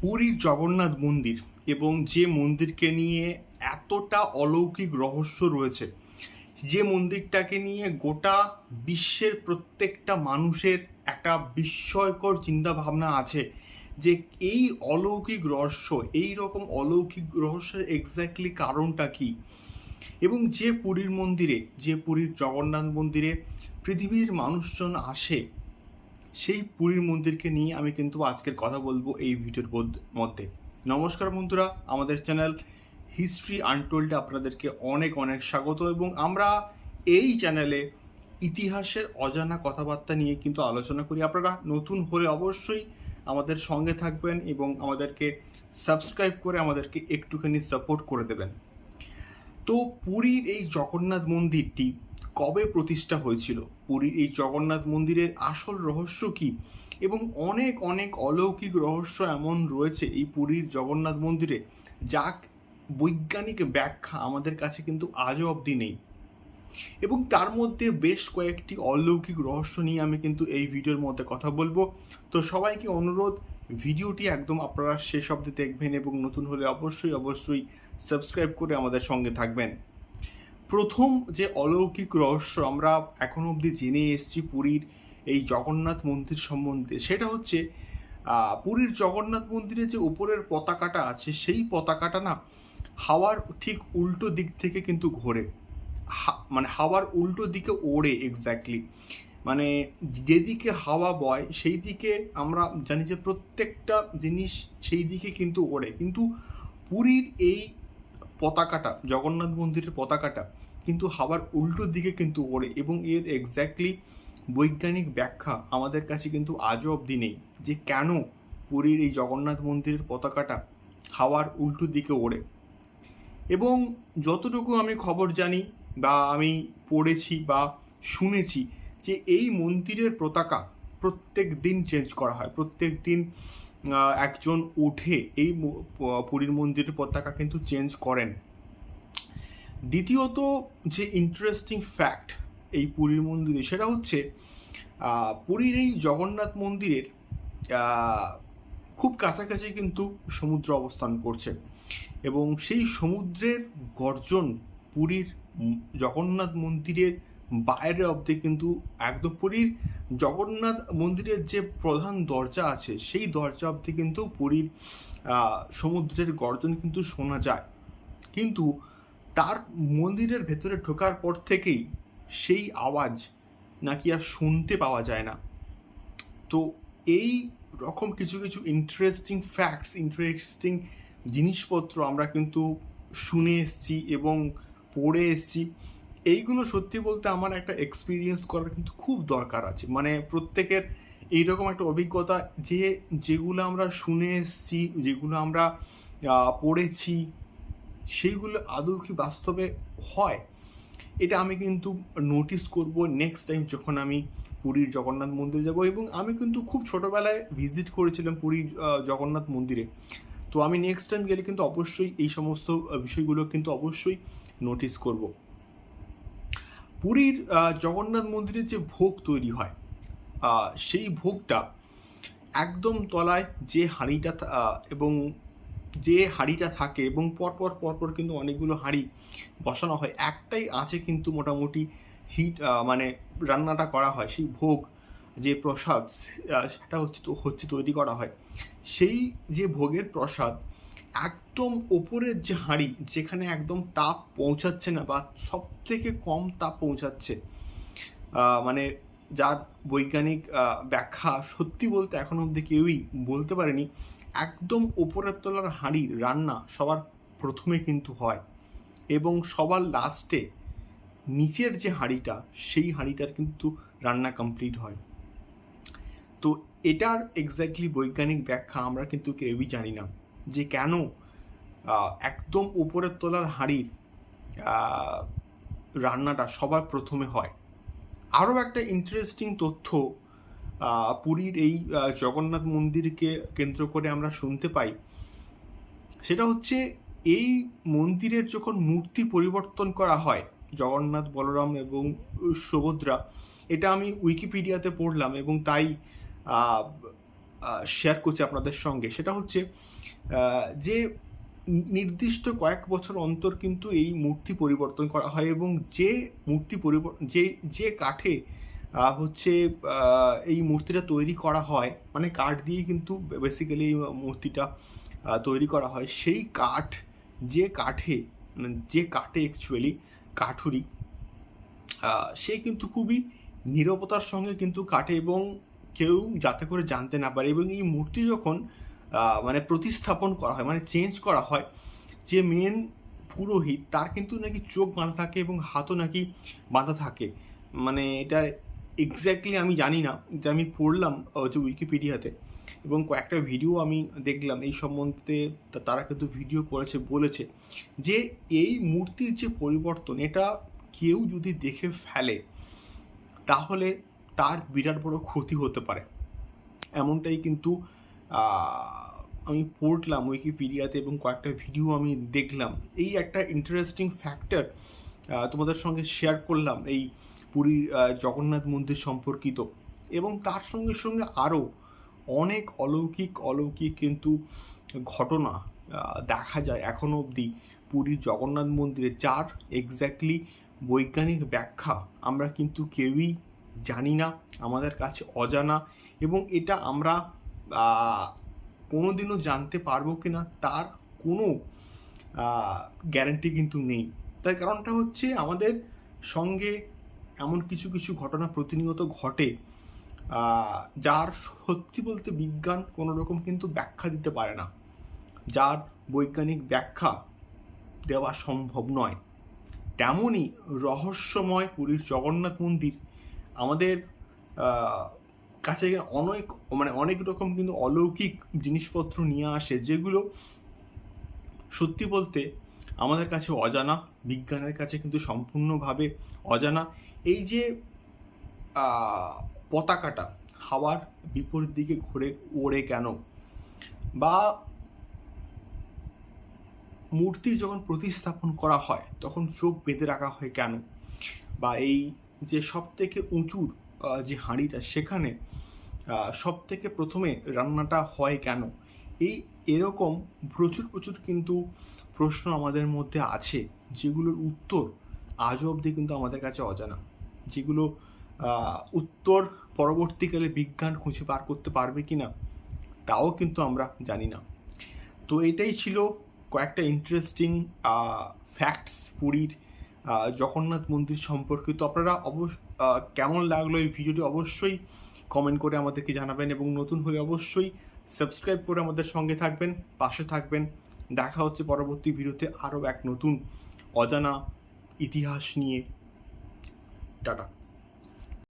পুরীর জগন্নাথ মন্দির এবং যে মন্দিরকে নিয়ে এতটা অলৌকিক রহস্য রয়েছে, যে মন্দিরটাকে নিয়ে গোটা বিশ্বের প্রত্যেকটা মানুষের একটা বিস্ময়কর চিন্তা ভাবনা আছে যে এই অলৌকিক রহস্য, এই রকম অলৌকিক রহস্যের এক্স্যাক্টলি কারণটা কি? এবং যে পুরীর মন্দিরে, যে পুরীর জগন্নাথ মন্দিরে পৃথিবীর মানুষজন আসে সেই পুরীর মন্দিরকে নিয়ে আমি কিন্তু আজকের কথা বলব এই ভিডিওর মধ্য- নমস্কার বন্ধুরা, আমাদের চ্যানেল হিস্ট্রি আনটোল্ডে আপনাদেরকে অনেক অনেক স্বাগত এবং আমরা এই চ্যানেলে ইতিহাসের অজানা কথাবার্তা নিয়ে কিন্তু আলোচনা করি। আপনারা নতুন হলে অবশ্যই আমাদের সঙ্গে থাকবেন এবং আমাদেরকে সাবস্ক্রাইব করে আমাদেরকে একটুখানি সাপোর্ট করে দেবেন। তো পুরীর এই জগন্নাথ মন্দিরটি কবে প্রতিষ্ঠা হয়েছিল? পুরীর এই জগন্নাথ মন্দিরের আসল রহস্য কি? এবং অনেক অনেক অলৌকিক রহস্য এমন রয়েছে এই পুরীর জগন্নাথ মন্দিরে যা বৈজ্ঞানিক ব্যাখ্যা আমাদের কাছে কিন্তু আজও অবধি নেই। এবং তার মধ্যে বেশ কয়েকটি অলৌকিক রহস্য নিয়ে আমি কিন্তু এই ভিডিওর মধ্যে কথা বলব। তো সবাইকে অনুরোধ, ভিডিওটি একদম আপনারা শেষ অবধি দেখবেন এবং নতুন হলে অবশ্যই অবশ্যই সাবস্ক্রাইব করে আমাদের সঙ্গে থাকবেন। প্রথম যে অলৌকিক রহস্য আমরা এখনও অবধি জেনে এসেছি পুরীর এই জগন্নাথ মন্দির সম্বন্ধে, সেটা হচ্ছে পুরীর জগন্নাথ মন্দিরে যে উপরের পতাকাটা আছে, সেই পতাকাটা না হাওয়ার ঠিক উল্টো দিক থেকে কিন্তু ঘোরে। মানে হাওয়ার উল্টো দিকে ওড়ে এক্স্যাক্টলি মানে যেদিকে হাওয়া বয়, সেই দিকে আমরা জানি যে প্রত্যেকটা জিনিস সেই দিকে কিন্তু ওড়ে। কিন্তু পুরীর এই পতাকাটা, জগন্নাথ মন্দিরের পতাকাটা কিন্তু হাওয়ার উল্টো দিকে কিন্তু ওড়ে এবং এর এক্স্যাক্টলি বৈজ্ঞানিক ব্যাখ্যা আমাদের কাছে কিন্তু আজও অবধি নেই যে কেন পুরীর এই জগন্নাথ মন্দিরের পতাকাটা হাওয়ার উল্টো দিকে ওড়ে। এবং যতটুকু আমি খবর জানি বা আমি পড়েছি বা শুনেছি যে এই মন্দিরের পতাকা প্রত্যেক দিন চেঞ্জ করা হয়, প্রত্যেক দিন একজন উঠে এই পুরীর মন্দিরের পতাকা কিন্তু চেঞ্জ করেন। দ্বিতীয়ত যে ইন্টারেস্টিং ফ্যাক্ট এই পুরীর মন্দিরে, সেটা হচ্ছে পুরীর এই জগন্নাথ মন্দিরের খুব কাছাকাছি কিন্তু সমুদ্র অবস্থান করছে। এবং সেই সমুদ্রের গর্জন পুরীর জগন্নাথ মন্দিরের বাইরে অব্দি কিন্তু একদম পুরীর জগন্নাথ মন্দিরের যে প্রধান দরজা আছে, সেই দরজা অব্দি কিন্তু পুরীর সমুদ্রের গর্জন কিন্তু শোনা যায়। কিন্তু তার মন্দিরের ভেতরে ঢোকার পর থেকেই সেই আওয়াজ নাকি আর শুনতে পাওয়া যায় না। তো এই রকম কিছু কিছু ইন্টারেস্টিং ফ্যাক্টস ইন্টারেস্টিং জিনিসপত্র আমরা কিন্তু শুনে এসছি এবং পড়ে এসেছি। এইগুলো সত্যি বলতে আমার একটা এক্সপিরিয়েন্স করার কিন্তু খুব দরকার আছে। মানে প্রত্যেকের এইরকম একটা অভিজ্ঞতা যে, যেগুলো আমরা শুনে এসছি, যেগুলো আমরা পড়েছি সেইগুলো আদৌ কি বাস্তবে হয়? এটা আমি কিন্তু নোটিস করব নেক্সট টাইম যখন আমি পুরীর জগন্নাথ মন্দিরে যাব এবং আমি কিন্তু খুব ছোটোবেলায় ভিজিট করেছিলাম পুরীর জগন্নাথ মন্দিরে। তো আমি নেক্সট টাইম গেলে কিন্তু অবশ্যই এই সমস্ত বিষয়গুলো কিন্তু অবশ্যই নোটিস করব। পুরীর জগন্নাথ মন্দিরে যে ভোগ তৈরি হয় সেই ভোগটা একদম তলায় যে হাঁড়িটা এবং যে হাঁড়িটা থাকে এবং পরপর পরপর কিন্তু অনেকগুলো হাঁড়ি বসানো হয়, একটাই আছে কিন্তু মোটামুটি হিট মানে রান্নাটা করা হয়, সেই ভোগ যে প্রসাদ সেটা হচ্ছে তো, হচ্ছে তৈরি করা হয়। সেই যে ভোগের প্রসাদ, একদম ওপরের যে হাঁড়ি, যেখানে একদম তাপ পৌঁছাচ্ছে না বা সব থেকে কম তাপ পৌঁছাচ্ছে মানে যার বৈজ্ঞানিক ব্যাখ্যা সত্যি বলতে এখন অব্দি কেউই বলতে পারেনি একদম ওপরের তলার হাঁড়ি রান্না সবার প্রথমে কিন্তু হয় এবং সবার লাস্টে নিচের যে হাঁড়িটা, সেই হাঁড়িটার কিন্তু রান্না কমপ্লিট হয়। তো এটার এক্স্যাক্টলি বৈজ্ঞানিক ব্যাখ্যা আমরা কিন্তু কেউই জানি না যে কেন একদম উপরের তলার হাঁড়ির রান্নাটা সবার প্রথমে হয়। আরও একটা ইন্টারেস্টিং তথ্য পুরীর এই জগন্নাথ মন্দিরকে কেন্দ্র করে আমরা শুনতে পাই, সেটা হচ্ছে এই মন্দিরের যখন মূর্তি পরিবর্তন করা হয়, জগন্নাথ, বলরাম এবং সুভদ্রা, এটা আমি উইকিপিডিয়াতে পড়লাম এবং তাই শেয়ার করছি আপনাদের সঙ্গে। সেটা হচ্ছে যে নির্দিষ্ট কয়েক বছর অন্তর কিন্তু এই মূর্তি পরিবর্তন করা হয় এবং যে মূর্তি পরিবর্তন যে যে কাঠে হচ্ছে এই মূর্তিটা তৈরি করা হয় মানে কাঠ দিয়ে কিন্তু বেসিক্যালি এই মূর্তিটা তৈরি করা হয়। সেই কাঠ, যে কাঠে মানে যে কাঠে অ্যাকচুয়ালি কাঠুরি সে কিন্তু খুবই নীরবতার সঙ্গে কিন্তু কাটে এবং কেউ যাতে করে জানতে না পারে। এবং এই মূর্তি যখন মানে প্রতিস্থাপন করা হয় মানে চেঞ্জ করা হয়, যে মেন পুরোহিত, তার কিন্তু নাকি চোখ বাঁধা থাকে এবং হাতও নাকি বাঁধা থাকে। মানে এটা এক্স্যাক্টলি আমি জানি না। যে আমি পড়লাম হচ্ছে উইকিপিডিয়াতে এবং কয়েকটা ভিডিও আমি দেখলাম। এই সম্বন্ধে তারা কিন্তু ভিডিও করেছে, বলেছে যে এই মূর্তির যে পরিবর্তন, এটা কেউ যদি দেখে ফেলে, তাহলে তার বিরাট বড় ক্ষতি হতে পারে। এমনটাই কিন্তু আমি পড়লাম উইকিপিডিয়াতে এবং কয়েকটা ভিডিও আমি দেখলাম। এই একটা ইন্টারেস্টিং ফ্যাক্টর তোমাদের সঙ্গে শেয়ার করলাম। এই পুরীর জগন্নাথ মন্দির সম্পর্কিত এবং তার সঙ্গে সঙ্গে আরও অনেক অলৌকিক অলৌকিক কিন্তু ঘটনা দেখা যায় এখনও অবধি পুরীর জগন্নাথ মন্দিরে, যার এক্স্যাক্টলি বৈজ্ঞানিক ব্যাখ্যা আমরা কিন্তু কেউই জানি না, আমাদের কাছে অজানা এবং এটা আমরা কোনোদিনও জানতে পারব কিনা তার কোনো গ্যারান্টি কিন্তু নেই। তার কারণটা হচ্ছে আমাদের সঙ্গে এমন কিছু কিছু ঘটনা প্রতিনিয়ত ঘটে যার সত্যি বলতে বিজ্ঞান কোনো রকম কিন্তু ব্যাখ্যা দিতে পারে না। যার বৈজ্ঞানিক ব্যাখ্যা দেওয়া সম্ভব নয়। তেমনই রহস্যময় পুরীর জগন্নাথ মন্দির আমাদের কাছে অনেক মানে অনেক রকম কিন্তু অলৌকিক জিনিসপত্র নিয়ে আসে, যেগুলো সত্যি বলতে আমাদের কাছে অজানা, বিজ্ঞানের কাছে কিন্তু সম্পূর্ণভাবে অজানা এই যে পতাকাটা হাওয়ার বিপরীত দিকে ঘুরে ওড়ে কেন? বা মূর্তি যখন প্রতিস্থাপন করা হয়, তখন চোখ বেঁধে রাখা হয় কেন? বা এই যে সব থেকে উঁচুর যে হাঁড়িটা, সেখানে সব থেকে প্রথমে রান্নাটা হয় কেন? এই এরকম প্রচুর প্রচুর কিন্তু প্রশ্ন আমাদের মধ্যে আছে, যেগুলোর উত্তর আজও অবধি কিন্তু আমাদের কাছে অজানা। যেগুলো উত্তর পরবর্তীকালে বিজ্ঞান খুঁজে বার করতে পারবে কি না তাও কিন্তু আমরা জানি না। তো এটাই ছিল কয়েকটা ইন্টারেস্টিং ফ্যাক্টস পুরীর জগন্নাথ মন্দির সম্পর্কিত। আপনারা অবশ্য কেমন লাগল এই ভিডিওটি অবশ্যই কমেন্ট করে আমাদেরকে জানাবেন এবং নতুন হলে অবশ্যই সাবস্ক্রাইব করে আমাদের সঙ্গে থাকবেন, পাশে থাকবেন। দেখা হচ্ছে পরবর্তী ভিডিওতে আরও এক নতুন অজানা ইতিহাস নিয়ে। ടാട്ടാ